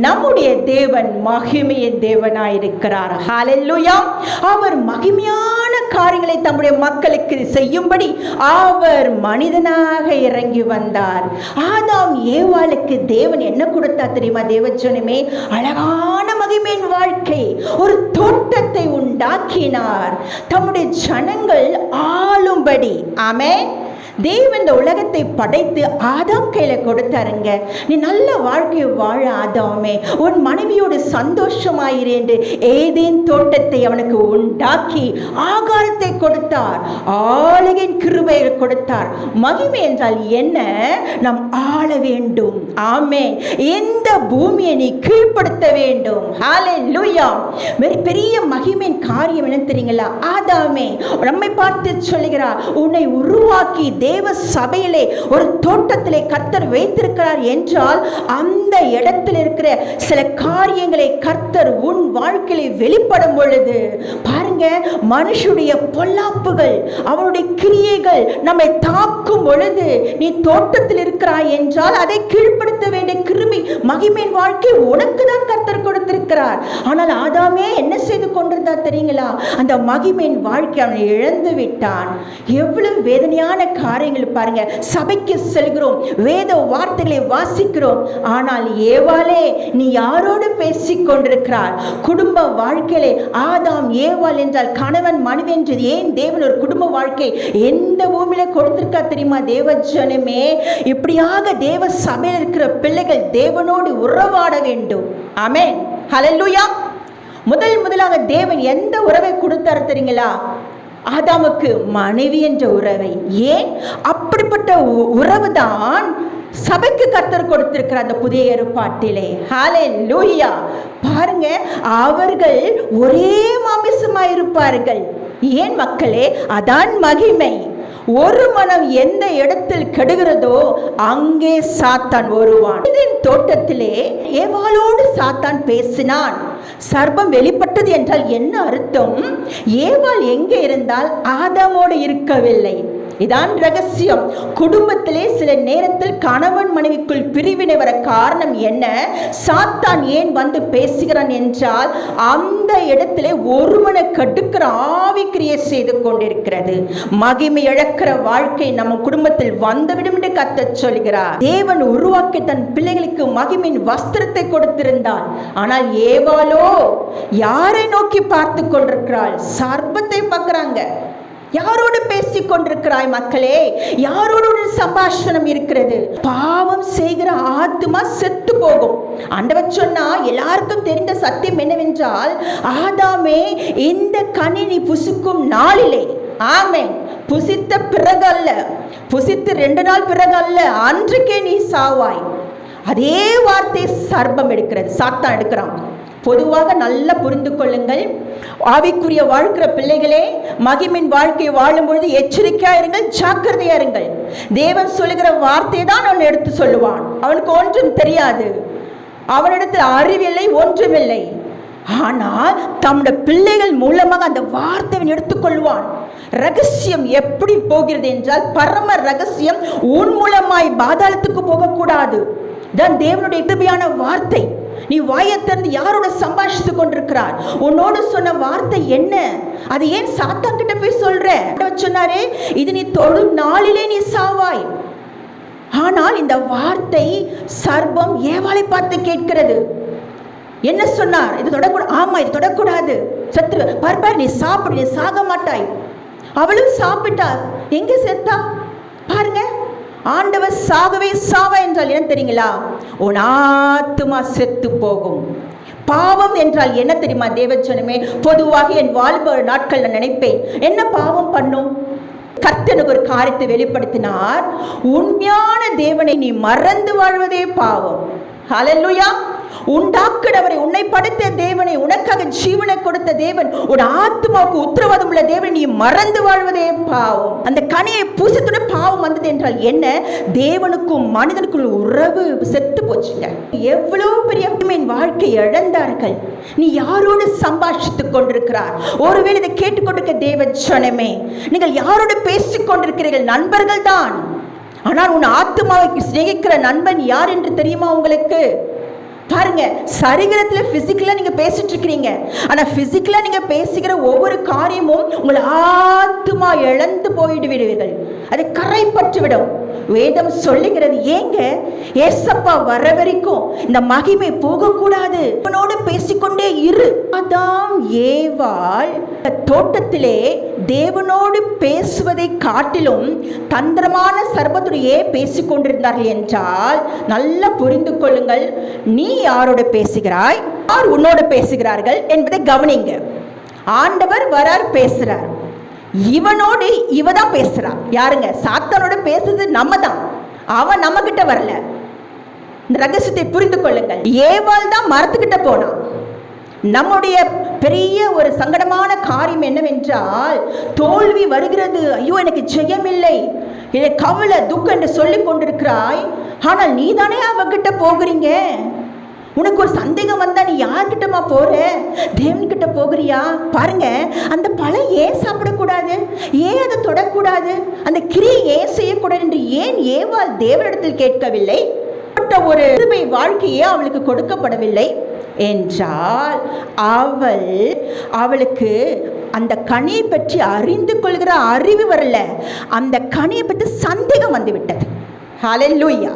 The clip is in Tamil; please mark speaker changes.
Speaker 1: நம்முடைய தேவன் மகிமையின் தேவனாயிருக்கிறார். ஹாலெல்லுயா அவர் மகிமையான காரியங்களை தம்முடைய மக்களுக்கு செய்யும்படி அவர் மனிதனாக இறங்கி வந்தார். ஆதாம் ஏவாளுக்கு தேவன் என்ன கொடுத்தா தெரியுமா? தேவஜனமே அழகான மகிமையின் வாழ்க்கை. ஒரு தோட்டத்தை உண்டாக்கினார். தம்முடைய ஜனங்கள் ஆளும்படி. ஆமே தேவன் இந்த உலகத்தை படைத்து ஆதாம் கையில் கொடுத்தாருங்க. நீ நல்ல வாழ்க்கையை வாழ ஆதாமே. உன் மனைவியோடு சந்தோஷமாயிரு என்று ஏதேன் தோட்டத்தை அவனுக்கு உண்டாக்கி ஆகாரத்தை கொடுத்தார். ஆளுகின் கிருபையை கொடுத்தார். மகிமை என்றால் என்ன? நாம் ஆள வேண்டும். ஆமே எந்த பூமியை நீ கீழ்ப்படுத்த வேண்டும்? ஹாலே லூயா பெரிய மகிமையின் காரியம் என்ன தெரியுங்களா? ஆதாமே. நம்மை பார்த்து சொல்லுகிறார் உன்னை உருவாக்கி தேவ சபையிலே ஒரு தோட்டத்திலே கர்த்தர் வைத்திருக்கிறார் என்றால் அந்த இடத்தில் இருக்கிற சில காரியங்களை கர்த்தர் உன் வாழ்க்கையில வெளிப்படும் பொழுது பாருங்க மனுஷனுடைய பொல்லாப்புகள் அவனுடைய கிரியைகள் நம்மை தாக்கும் பொழுது நீ தோட்டத்தில் இருக்கிறாய் என்றால் அதை கீழ்ப்படுத்த வேண்டிய கிருமி மகிமையின் வாழ்க்கை உனக்கு தான் கர்த்தர் கொடுத்திருக்கிறார். ஆனால் ஆதாமே என்ன செய்து கொண்டிருந்தா தெரியுங்களா? அந்த மகிமையின் வாழ்க்கை அவனை இழந்து விட்டான். எவ்வளவு வேதனையான காரியங்கள் பாருங்க. சபைக்கு செல்கிறோம். வேத வார்த்தைகளை வாசிக்கிறோம். ஆனால் ஏவாளே நீ யாரோடு பேசிக் கொண்டிருக்கிறார் குடும்ப வாழ்க்கையிலே ஆதாம் ஏவாள் என்றால் கணவன் மனைவி என்று ஏன் தேவன் ஒரு குடும்ப வாழ்க்கை எந்த பூமியில கொடுத்திருக்கா தெரியுமா? தேவஜனமே. இப்படியாக தேவ சபையில் இருக்கிற பிள்ளைகள் தேவனோடு உறவாட வேண்டும். ஆமென். ஹலல்லுயா முதல் முதலாக தேவன் எந்த உறவை கொடுத்தார் தெரியுங்களா? ஆதாமுக்கு மனைவி என்ற உறவை. ஏன்? அப்படிப்பட்ட உறவு தான் சபைக்கு கர்த்தர் கொடுத்திருக்கிற அந்த புதிய ஏற்பாட்டிலே. ஹாலே லூயா பாருங்க அவர்கள் ஒரே மாமிசமாய் இருப்பார்கள். ஏன் மக்களே? அதான் மகிமை. ஒரு மனம் எந்த இடத்தில் கெடுகிறதோ அங்கே சாத்தான் வருவான். தோட்டத்திலே ஏவாளோடு சாத்தான் பேசினான். சர்பம் வெளிப்பட்டது என்றால் என்ன அர்த்தம்? ஏவாள் எங்கே இருந்தால் ஆதாமோடு இருக்கவில்லை. இதான் ரகசியம். குடும்பத்திலே சில நேரத்தில் கணவன் மனைவிக்குள் பிரிவினை வர காரணம் என்ன? சாத்தான் ஏன் வந்து பேசுகிறான் என்றால் அந்த இடத்திலே ஒருவனை கடுக்கிற ஆவிக்கிரியை செய்து கொண்டிருக்கிறது. மகிமை இழக்கிற வாழ்க்கை நம்ம குடும்பத்தில் வந்துவிடும் என்று கத்த சொல்கிறார். தேவன் உருவாக்கி தன் பிள்ளைகளுக்கு மகிமையின் வஸ்திரத்தை கொடுத்திருந்தார் ஆனால் ஏவாளோ யாரை நோக்கி பார்த்து கொண்டிருக்கிறாள்? சர்ப்பத்தை பார்க்குறாங்க. யாரோடு பேசிக் கொண்டிருக்கிறாய் மக்களே? யாரோடு சம்பாஷணம் இருக்கிறது? பாவம் செய்கிற ஆத்மா செத்து போகும் ஆண்டவர் சொன்னா எல்லாருக்கும் தெரிந்த சத்தியம் என்னவென்றால் ஆதாமே இந்த கணினி புசுக்கும் நாளிலே. ஆமே புசித்த பிறகு அல்ல புசித்து ரெண்டு நாள் பிறகு அல்ல அன்றைக்கே நீ சாவாய். அதே வார்த்தை சர்பம் எடுக்கிறது. சாத்தான் எடுக்கிறான். பொதுவாக நல்லா புரிந்து கொள்ளுங்கள். ஆவிக்குரிய வாழ்க்கிற பிள்ளைகளே மகிமின் வாழ்க்கை வாழும் பொழுது எச்சரிக்கையா இருங்கள் ஜாக்கிரதையா இருங்கள் தேவன் சொல்லுகிற வார்த்தையை தான் அவன் எடுத்து சொல்லுவான். அவனுக்கு ஒன்றும் தெரியாது. அவனிடத்தில் அறிவில்லை ஒன்றுமில்லை. ஆனால் தம்முடைய பிள்ளைகள் மூலமாக அந்த வார்த்தையை எடுத்துக்கொள்வான் ரகசியம் எப்படி போகிறது என்றால் பரம ரகசியம் உன் மூலமாய் பாதாளத்துக்கு போகக்கூடாது. தான் தேவனுடைய கிருபையான வார்த்தை. நீ வாயை திறந்து யாரோட சம்பாஷித்து கொண்டிருக்கிறார் உன்னோடு சொன்ன வார்த்தை என்ன? அது ஏன் சாத்தான் கிட்ட போய் சொல்ற? சொன்னாரே இது நீ தொழும் நாளிலே நீ சாவாய். ஆனால் இந்த வார்த்தை சர்பம் ஏவாளை பார்த்து கேட்கிறது. என்ன சொன்னார்? இது தொடக்கூடாது ஆமா இது தொடக்கூடாது. சத்துரு பார் பார் நீ சாப்பிடு நீ சாக மாட்டாய் அவளும் சாப்பிட்டாள். எங்க செத்தா? பாருங்க. ஆண்டவர் சாகவே சாவ என்றால் என்ன தெரியுங்களா? உன் ஆத்துமா செத்து போகும். பாவம் என்றால் என்ன தெரியுமா தேவச்சனமே பொதுவாக என் வாழ்வு நாட்கள் நான் நினைப்பேன். என்ன பாவம் பண்ணும்? கர்த்தனுக்கு ஒரு காரியத்தை வெளிப்படுத்தினார். உண்மையான தேவனை நீ மறந்து வாழ்வதே பாவம். ஹalleluya உண்டாக்குனவரை உன்னை படைத்த தேவனை உனக்காக ஜீவனை கொடுத்த தேவன் உன் ஆத்மாவுக்கு உத்தரவாதம் உள்ள தேவன் நீ மறந்து வாழ்வதே பாவம். அந்த கனியை பூசத்தோட பாவம் வந்தது என்றால் என்ன? தேவனுக்கும் மனிதனுக்குள்ள உறவு செத்து போச்சுங்க. எவ்வளவு பெரிய வாழ்க்கை இழந்தார்கள். நீ யாரோடு சம்பாஷித்துக் கொண்டிருக்கிறார்? ஒருவேளை இதை கேட்டுக்கொண்டிருக்க தேவ ஜனமே நீங்கள் யாரோடு பேசிக் கொண்டிருக்கிறீர்கள்? நண்பர்கள் தான் ஆனால் உன் ஆத்மாவை சிநேகிக்கிற நண்பன் யார் என்று தெரியுமா உங்களுக்கு? பாருங்க சரீரத்தில் ஃபிசிக்கலாக நீங்கள் பேசிட்டு இருக்கிறீங்க ஆனால் பிசிக்கலா நீங்கள் பேசுகிற ஒவ்வொரு காரியமும் உங்களை ஆத்துமா இழந்து போயிட்டு விடுவீர்கள் அது கரைப்பட்டு விடும் வேதம் சொல்லுகிறது. ஏங்க? ஏசப்பா வர வரைக்கும் இந்த மகிமை போகக்கூடாது. அவனோடு பேசிக்கொண்டே இரு. அதாம் ஏவாள் தோட்டத்திலே தேவனோடு பேசுவதை காட்டிலும் தந்திரமான சர்பத்துடையே பேசிக்கொண்டிருந்தார்கள் என்றால் நல்லா புரிந்து கொள்ளுங்கள். நீ யாரோட பேசுகிறாய்? யார் உன்னோடு பேசுகிறார்கள் என்பதை கவனிங்க. ஆண்டவர் வரார் பேசுறார். இவனோடு இவ தான் பேசுகிறான் யாருங்க? சாத்தானோட பேசுறது நம்ம தான் அவன் நம்ம கிட்ட வரல. இந்த ரகசியத்தை புரிந்து கொள்ளுங்கள். ஏவாள் தான் மரத்துக்கிட்ட போனான் நம்முடைய பெரிய ஒரு சங்கடமான காரியம் என்னவென்றால் தோல்வி வருகிறது. ஐயோ எனக்கு ஜெயமில்லை. இதை கவலை துக்கம் என்று சொல்லிக் கொண்டிருக்கிறாய். ஆனால் நீ தானே அவகிட்ட போகிறீங்க. உனக்கு ஒரு சந்தேகம் வந்தா நீ யார்கிட்டமா போற? தேவன்கிட்ட போகிறியா? பாருங்க அந்த பழம் ஏன் சாப்பிடக்கூடாது? ஏன் அதை தொடக்கூடாது? அந்த கிரியை ஏன் செய்யக்கூடாது என்று ஏன் ஏவாள் தேவனிடத்தில் கேட்கவில்லை? ஒரு கிருபை வாழ்க்கையே அவளுக்கு கொடுக்கப்படவில்லை என்றால் அவள் அவளுக்கு அந்த கனியை பற்றி அறிந்து கொள்கிற அறிவு வரல. அந்த கனியை பற்றி சந்தேகம் வந்துவிட்டது. ஹலெல்லூயா